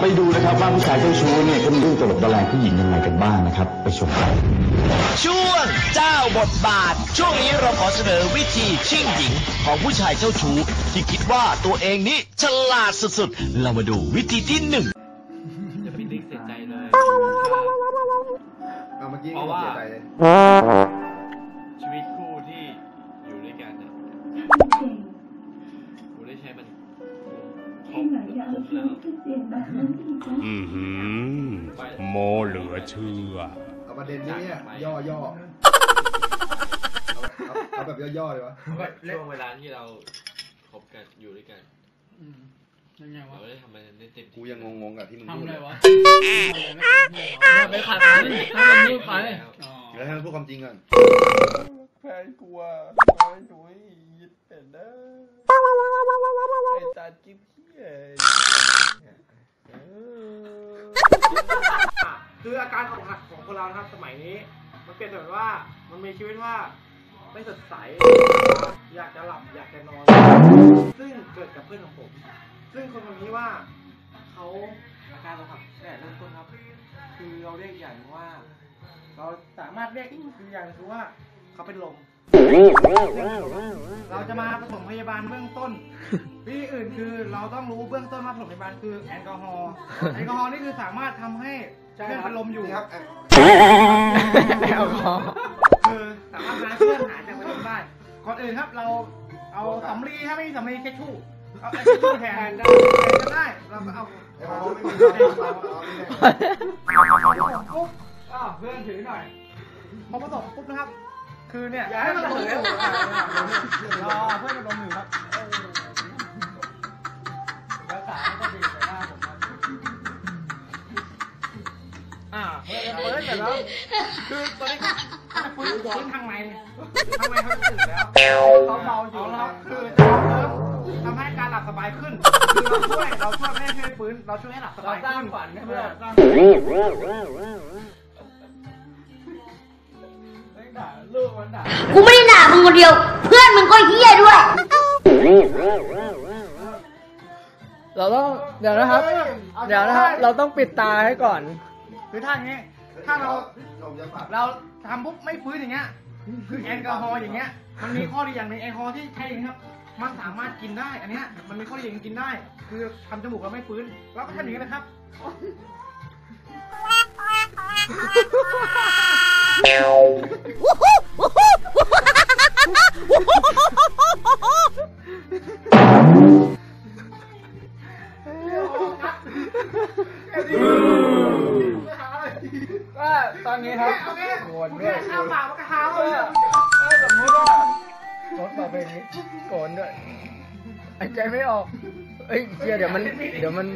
ครับว่าผู้ชายเจ้าชู้เนี่ยเขามีเรื่องตลบตะแลงผู้หญิงยังไงกันบ้างนะครับ ไปชมกัน ช่วงเจ้าบทบาท ช่วงนี้เราขอเสนอวิธีชิ่งหญิงของผู้ชายเจ้าชู้ที่คิดว่าตัวเองนี้ฉลาดสุดๆ เรามาดูวิธีที่หนึ่งจะพี่ติ๊กเสียใจเลย เอาเมื่อกี้เพราะก็ว่า เสียใจเลย อือหือโมเหลือเชื่อ เอาประเด็นนี้เนี่ยย่อย่อเอาเอาเอาแบบย่อๆเลยวะช่วงเวลาที่เราคบกันอยู่ด้วยกันยังไงเราวะได้ทำมันได้เต็มกูที่ยังงงๆกับที่มึงทำพูดอะไรเลยวะไปขัดมันถ้ามันพูดไปอ๋อ เดี๋ยวให้มันพูดความจริงก่อนแฟนกลัวไม่หนุ่ยยิดเป็นนะไอ้ตาจิ๊บเหี้ยเออคืออาการอกหักของคนเรานะครับสมัยนี้ มันเปลี่ยนแบบว่ามันมีชีวิตว่าไม่สดใส อยากจะหลับอยากจะนอน ซึ่งเกิดกับเพื่อนของผม ซึ่งคนคนนี้ว่าเขาอาการอกหักแต่เริ่มต้นครับ คือเราเรียกอย่างหนึ่งว่า เราสามารถเรียกอีกอย่างหนึ่งคือว่าเขาเป็นลม เราจะมาปฐมพยาบาลเบื้องต้น วิธีอื่นคือเราต้องรู้เบื้องต้นว่าปฐมพยาบาลคือแอลกอฮอล์แอลกอฮอล์นี่คือสามารถทำให้เพื่อนเป็นลมอยู่นี่ครับอะแอลกอฮอล์คือสามารถพาเพื่อนหายจากเป็นลมได้ ก่อนอื่นครับเราเอาสำลีถ้าไม่มีสำลีเช็ดชู่เอาเช็ดชู่แทนได้ก็ได้เราก็เอาไอ้พอไม่มีเราเอาเอาไม่ได้ปุ๊บ อ้าวเพื่อนถือหน่อยพอผสมปุ๊บนะครับ คือเนี่ยอย่าให้มันเผยรอเพื่อนมันลมอยู่ครับแล้วสายก็ดีไปหน้าผมครับอ่าเปิดเปิดเสร็จแล้วคือตอนนี้เขาจะฟื้นฟื้นทางในทางในเขาจะตื่นแล้วเขาเบาอยู่แล้วคือจะเพิ่มทำให้การหลับสบายขึ้นคือเราช่วยเราช่วยไม่ได้ช่วยฟื้นเราช่วยให้หลับสบายขึ้นฝันให้เพื่อนสร้างด่าลู กมันด่ากูไม่ได้ด่ามึงคนเดียว เพื่อนมึงก็เฮี้ยด้วย เราต้องเดี๋ยวนะครับ เดี๋ยวนะครับ เราต้องปิดตาให้ก่อน คือถ้าอย่างนี้ ถ้าเราผมจะฝากเราทำปุ๊บไม่ฟื้นอย่างเงี้ย คือแอลกอฮอล์อย่างเงี้ย มันมีข้อดีอย่างหนึงแอลกอฮอล์ที่ใช้อย่างนี้ครับ มันสามารถกินได้ อันเนี้ยมันมีข้อดีอย่างหนึ่งกินได้ คือทำจมูกเราไม่ฟื้น เราก็ทำอย่างนี้นะครับ ก็ตอนนี้ครับโกโอนเคด้วยเอาปากมากระเท้าเลยสมมติว่าลดมาเป็นนี้โกนด้วยหายใจไม่ออกเอ้ยเดี๋ยวเดี๋ยวมัน เดี๋ยวมัน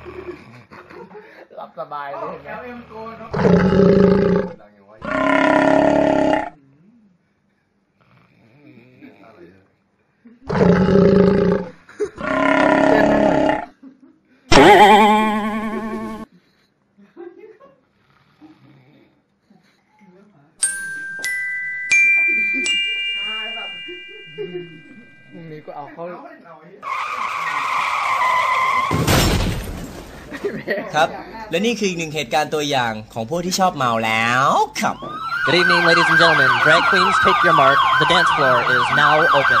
ในคางนี่คือเพื่อนเหรอหลับสบายเลยเห็นไหมแอลเอ็มโกนเนาะดังอย่างวะอะไรเนี่ยพรุ่งนี้ก็เอาเขา ครับ และนี่คืออีกหนึ่งเหตุการณ์ตัวอย่างของพวกที่ชอบเมาแล้วครับ Good evening, ladies and gentlemen. Drag queens, pick your mark. The dance floor is now open.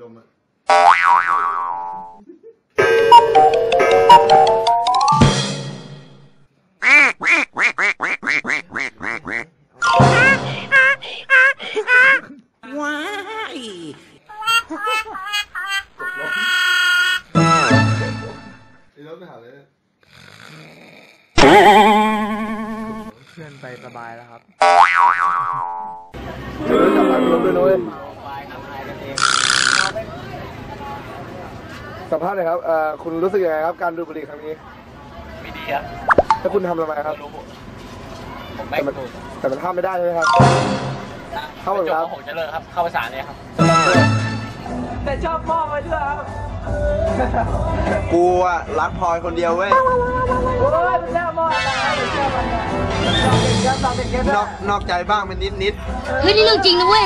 ดมอะไอ้รถไปหาเลยเพื่อนไปสบายแล้วครับ ดี๋ยวกลับมด้วยนะเว้ยสัมภาษณ์หน่อยครับเอ่อคุณรู้สึกยังไงครับ การดูดบุหรี่ครั้งนี้ ไม่ดีครับแล้วคุณทำทำไมครับ ผมไม่แต่มันแต่มันห้ามไม่ได้ใช่ไหมครับ เข้าไปครับ ผมจะเลิกครับ เข้าภาษาเลยครับ แต่ชอบมอไว้ด้วยครับ กูอะรักพลอยคนเดียวเว้ยนอกนอกใจบ้างเป็นนิดนิด เฮ้ย นี่เรื่องจริงนะเว้ย